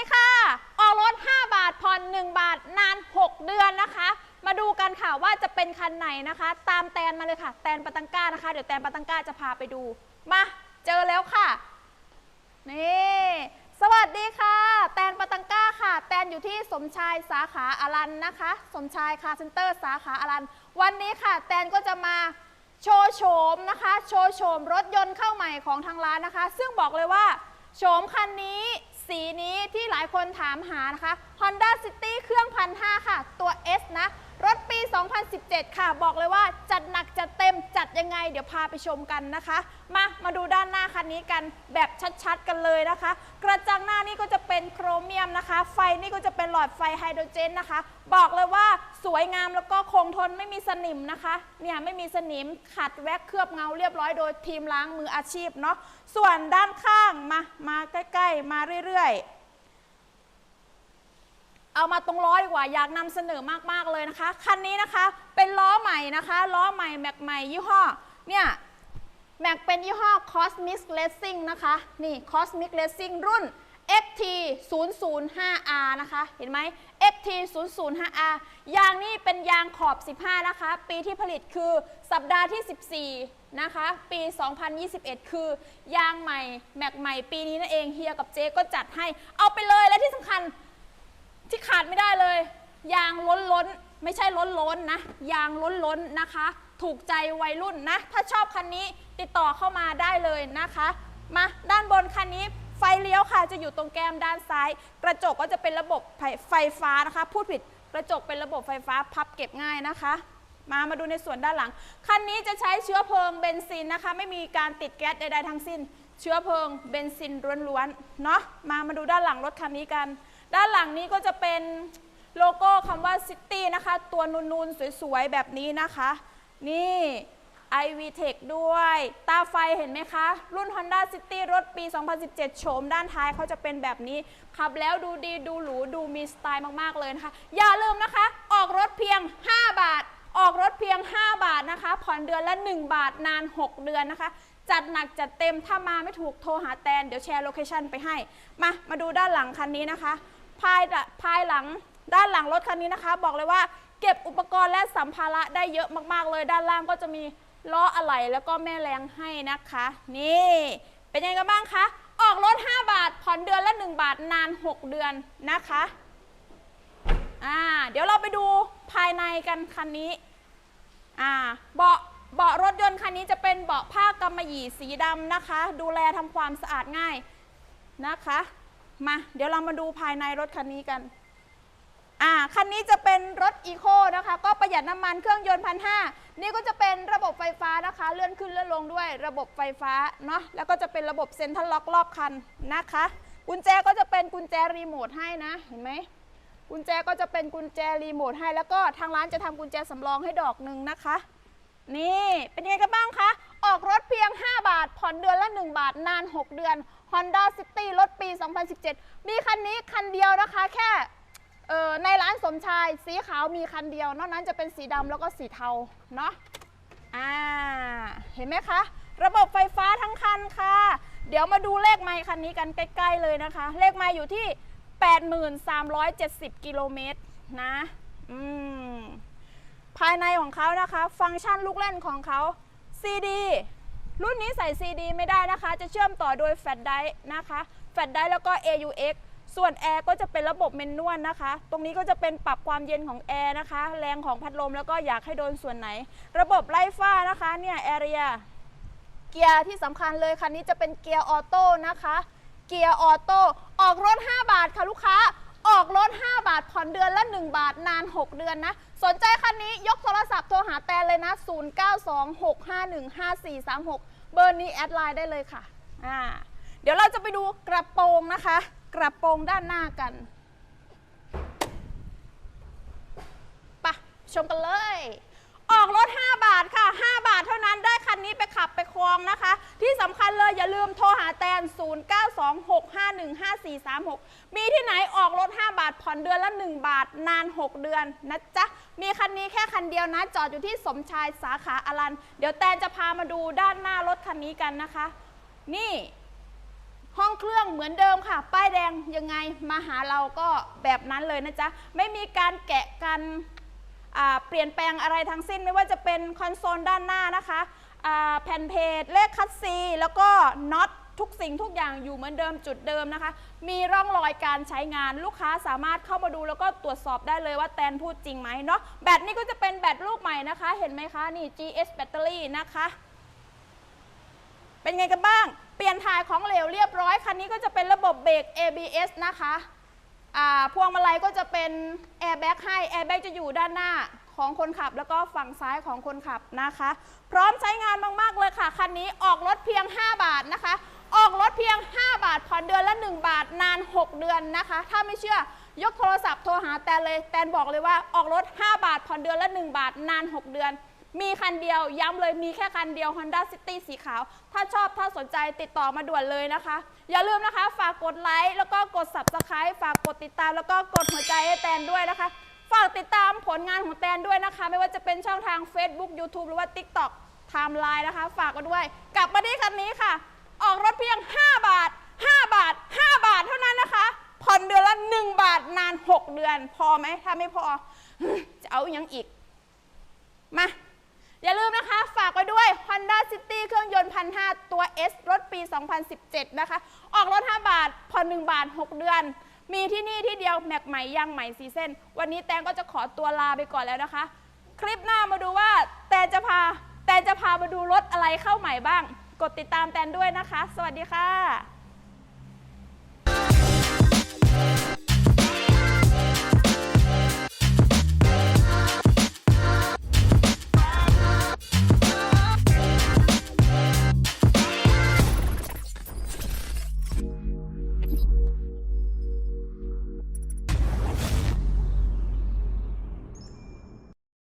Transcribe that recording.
ดีค่ะ ออกรถ 5 บาทผ่อน1บาทนาน 6 เดือนนะคะ มาดูกันค่ะว่าจะเป็นคันไหนนะคะ ตามแตนมาเลยค่ะ แตนปาตังก้านะคะ เดี๋ยวแตนปาตังก้าจะพาไปดู มาเจอแล้วค่ะ นี่สวัสดีค่ะ แตนปาตังก้าค่ะ แตนอยู่ที่สมชายสาขาอารันนะคะ สมชายคาร์เซ็นเตอร์สาขาอารัน วันนี้ค่ะ แตนก็จะมาโชว์โฉมนะคะ โชว์โฉมรถยนต์เข้าใหม่ของทางร้านนะคะ ซึ่งบอกเลยว่าโฉมคันนี้ สีนี้ที่หลายคนถามหานะคะ Honda City เครื่องพันห้าค่ะ ตัว S นะ รถปี 2017 ค่ะ บอกเลยว่าจัดหนักจัดเต็มจัดยังไง เดี๋ยวพาไปชมกันนะคะ มา มาดูด้านหน้าคันนี้กันแบบชัดๆ กันเลยนะคะ กระจังหน้านี่ก็จะเป็นโครเมียมนะคะ ไฟนี่ก็จะเป็นหลอดไฟไฮโดรเจนนะคะ บอกเลยว่าสวยงามแล้วก็คงทนไม่มีสนิมนะคะ เนี่ยไม่มีสนิมขัดแว็กเคลือบเงาเรียบร้อยโดยทีมล้างมืออาชีพเนาะ ส่วนด้านข้างมา มาใกล้ๆ มาเรื่อยๆ เอามาตรงล้อดีกว่าอยากนำเสนอมากๆเลยนะคะ คันนี้นะคะเป็นล้อใหม่นะคะ ล้อใหม่แม็กใหม่ยี่ห้อเนี่ยแม็กเป็นยี่ห้อ Cosmic Racing นะคะ นี่ Cosmic Racing รุ่น XT 0 0 5 R นะคะ เห็นไหม XT 0 0 5 R ยางนี่เป็นยางขอบ 15 นะคะ ปีที่ผลิตคือสัปดาห์ที่ 14 นะคะ ปี 2021 คือยางใหม่ แม็กใหม่ปีนี้นั่นเอง เฮียกับเจ๊ก็จัดให้ เอาไปเลยและที่สำคัญ ที่ขาดไม่ได้เลย ยางล้นล้นไม่ใช่ล้นล้นนะ ยางล้นล้นนะคะ ถูกใจวัยรุ่นนะ ถ้าชอบคันนี้ติดต่อเข้ามาได้เลยนะคะ มาด้านบนคันนี้ไฟเลี้ยวค่ะจะอยู่ตรงแก้มด้านซ้าย กระจกก็จะเป็นระบบไฟไฟฟ้านะคะ พูดผิดกระจกเป็นระบบไฟฟ้าพับเก็บง่ายนะคะ มามาดูในส่วนด้านหลัง คันนี้จะใช้เชื้อเพลิงเบนซินนะคะ ไม่มีการติดแก๊สใดๆทั้งสิ้น เชื้อเพลิงเบนซินล้วนๆเนาะมามาดูด้านหลังรถคันนี้กัน ด้านหลังนี้ก็จะเป็นโลโก้คำว่า City นะคะ ตัวนูนๆ สวยๆ แบบนี้นะคะ นี่ iVTEC ด้วย ตาไฟเห็นไหมคะ รุ่น Honda City รถปี 2017 โฉมด้านท้ายเขาจะเป็นแบบนี้ ขับแล้วดูดีดูหรู ดูมีสไตล์มาก ๆ เลยนะคะ อย่าลืมนะคะ ออกรถเพียง 5 บาท ออกรถเพียง 5 บาทนะคะ ผ่อนเดือนละ 1 บาทนาน 6 เดือนนะคะ จัดหนักจัดเต็มถ้ามาไม่ถูกโทรหาแตน เดี๋ยวแชร์โลเคชันไปให้ มา มาดูด้านหลังคันนี้นะคะ ภายภายหลังด้านหลังรถคันนี้นะคะ บอกเลยว่าเก็บอุปกรณ์และสัมภาระได้เยอะมากๆ เลย ด้านล่างก็จะมีล้ออะไหล่แล้วก็แม่แรงให้นะคะ นี่เป็นยังไงกันบ้างคะ ออกรถ 5 บาท ผ่อนเดือนละ 1 บาทนาน 6 เดือนนะคะอ่าเดี๋ยวเราไปดูภายในกันคันนี้อ่าเบาะเบาะรถยนต์คันนี้จะเป็นเบาะผ้ากำมะหยี่สีดำนะคะ ดูแลทำความสะอาดง่ายนะคะ มาเดี๋ยวเรามาดูภายในรถคันนี้กันอ่าคันนี้จะเป็นรถอีโคนะคะ ก็ประหยัดน้ำมันเครื่องยนต์พันห้านี่ก็จะเป็นระบบไฟฟ้านะคะ เลื่อนขึ้นเลื่อนลงด้วยระบบไฟฟ้าเนาะแล้วก็จะเป็นระบบเซ็นทรัลล็อกรอบคันนะคะ กุญแจก็จะเป็นกุญแจรีโมทให้นะเห็นไหมกุญแจก็จะเป็นกุญแจรีโมทให้แล้วก็ทางร้านจะทำกุญแจสำรองให้ดอกหนึ่งนะคะ นี่เป็นยังไงกันบ้างคะ ออกรถเพียง 5 บาท ผ่อนเดือนละ 1 บาท นาน 6 เดือน Honda City รถปี 2017 มีคันนี้คันเดียวนะคะ แค่ในร้านสมชายสีขาวมีคันเดียว นอกนั้นจะเป็นสีดำแล้วก็สีเทาเนาะอ่าเห็นไหมคะ ระบบไฟฟ้าทั้งคันค่ะ เดี๋ยวมาดูเลขไมค์คันนี้กันใกล้ๆเลยนะคะ เลขไมค์อยู่ที่ 8370 กิโลเมตรนะ อืม ภายในของเขานะคะ ฟังก์ชันลูกเล่นของเขา CD รุ่นนี้ใส่ CD ไม่ได้นะคะ จะเชื่อมต่อโดยแฟลชไดร์นะคะแฟลชไดร์แล้วก็ AUX ส่วนแอร์ก็จะเป็นระบบเมนนวลนะคะ ตรงนี้ก็จะเป็นปรับความเย็นของแอร์นะคะ แรงของพัดลมแล้วก็อยากให้โดนส่วนไหน ระบบไล่ฟ้านะคะเนี่ยแอเรียเกียร์ที่สำคัญเลยคันนี้จะเป็นเกียร์ออโต้นะคะ เกียร์ออโต้ออกรถ 5 บาทค่ะลูกค้า ออกรถ 5 บาท ผ่อนเดือนละ 1 บาท นาน 6 เดือนนะ สนใจคันนี้ยกโทรศัพท์โทรหาแตนเลยนะ 0926515436 เบอร์นี้แอดไลน์ได้เลยค่ะอ่าเดี๋ยวเราจะไปดูกระโปรงนะคะ กระโปรงด้านหน้ากันไปะชมกันเลย ออกรถ 5 บาทค่ะ 5 บาทเท่านั้นได้คันนี้ไปขับไปคลองนะคะ ที่สำคัญเลยอย่าลืมโทรหาแตน 0926515436 มีที่ไหนออกรถ 5 บาทผ่อนเดือนละ 1 บาทนาน 6 เดือนนะจ๊ะ มีคันนี้แค่คันเดียวนะ จอดอยู่ที่สมชายสาขาอลัน เดี๋ยวแตนจะพามาดูด้านหน้ารถคันนี้กันนะคะ นี่ห้องเครื่องเหมือนเดิมค่ะ ป้ายแดงยังไงมาหาเราก็แบบนั้นเลยนะจ๊ะ ไม่มีการแกะกัน เปลี่ยนแปลงอะไรทั้งสิ้นไม่ว่าจะเป็นคอนโซลด้านหน้านะคะแผ่นเพจเลขคัตซีแล้วก็น็อตทุกสิ่งทุกอย่างอยู่เหมือนเดิมจุดเดิมนะคะ มีร่องรอยการใช้งานลูกค้าสามารถเข้ามาดูแล้วก็ตรวจสอบได้เลยว่าแตนพูดจริงไหมเนาะแบตนี่ก็จะเป็นแบตลูกใหม่นะคะ เห็นไหมคะนี่ GS แบตเตอรี่นะคะ เป็นไงกันบ้าง เปลี่ยนถ่ายของเหลวเรียบร้อย คันนี้ก็จะเป็นระบบเบรก ABS นะคะ พวงมาลัยก็จะเป็นแอร์แบ็กให้แอร์แบ็กจะอยู่ด้านหน้าของคนขับ แล้วก็ฝั่งซ้ายของคนขับนะคะ พร้อมใช้งานมาก ๆ เลยค่ะ คันนี้ออกรถเพียง 5 บาทนะคะ ออกรถเพียง 5 บาทผ่อนเดือนละ 1 บาทนาน 6 เดือนนะคะ ถ้าไม่เชื่อยกโทรศัพท์โทรหาแตนเลยแตนบอกเลยว่าออกรถ 5 บาทผ่อนเดือนละ 1 บาทนาน 6 เดือน มีคันเดียวย้ำเลยมีแค่คันเดียว Honda City สีขาว ถ้าชอบถ้าสนใจติดต่อมาด่วนเลยนะคะ อย่าลืมนะคะ ฝากกดไลค์แล้วก็กด Subscribe ฝากกดติดตามแล้วก็กดหัวใจให้แตนด้วยนะคะ ฝากติดตามผลงานของแตนด้วยนะคะ ไม่ว่าจะเป็นช่องทาง Facebook YouTube หรือว่า TikTok ไทม์ไลน์นะคะ ฝากกันด้วย กลับมาที่คันนี้ค่ะ ออกรถเพียง 5 บาท 5 บาท 5 บาทเท่านั้นนะคะ ผ่อนเดือนละ 1 บาทนาน 6 เดือน พอไหมถ้าไม่พอ จะเอาอยังอีก มา อย่าลืมนะคะ ฝากไว้ด้วย Honda City เครื่องยนต์พันห้าตัว S รถปี 2017 นะคะ ออกรถ 5 บาท ผ่อน 1 บาท 6 เดือน มีที่นี่ที่เดียวแม็กใหม่ยางใหม่สีเส้น วันนี้แตงก็จะขอตัวลาไปก่อนแล้วนะคะ คลิปหน้ามาดูว่าแตนจะพา แตนจะพามาดูรถอะไรเข้าใหม่บ้าง กดติดตามแตนด้วยนะคะ สวัสดีค่ะ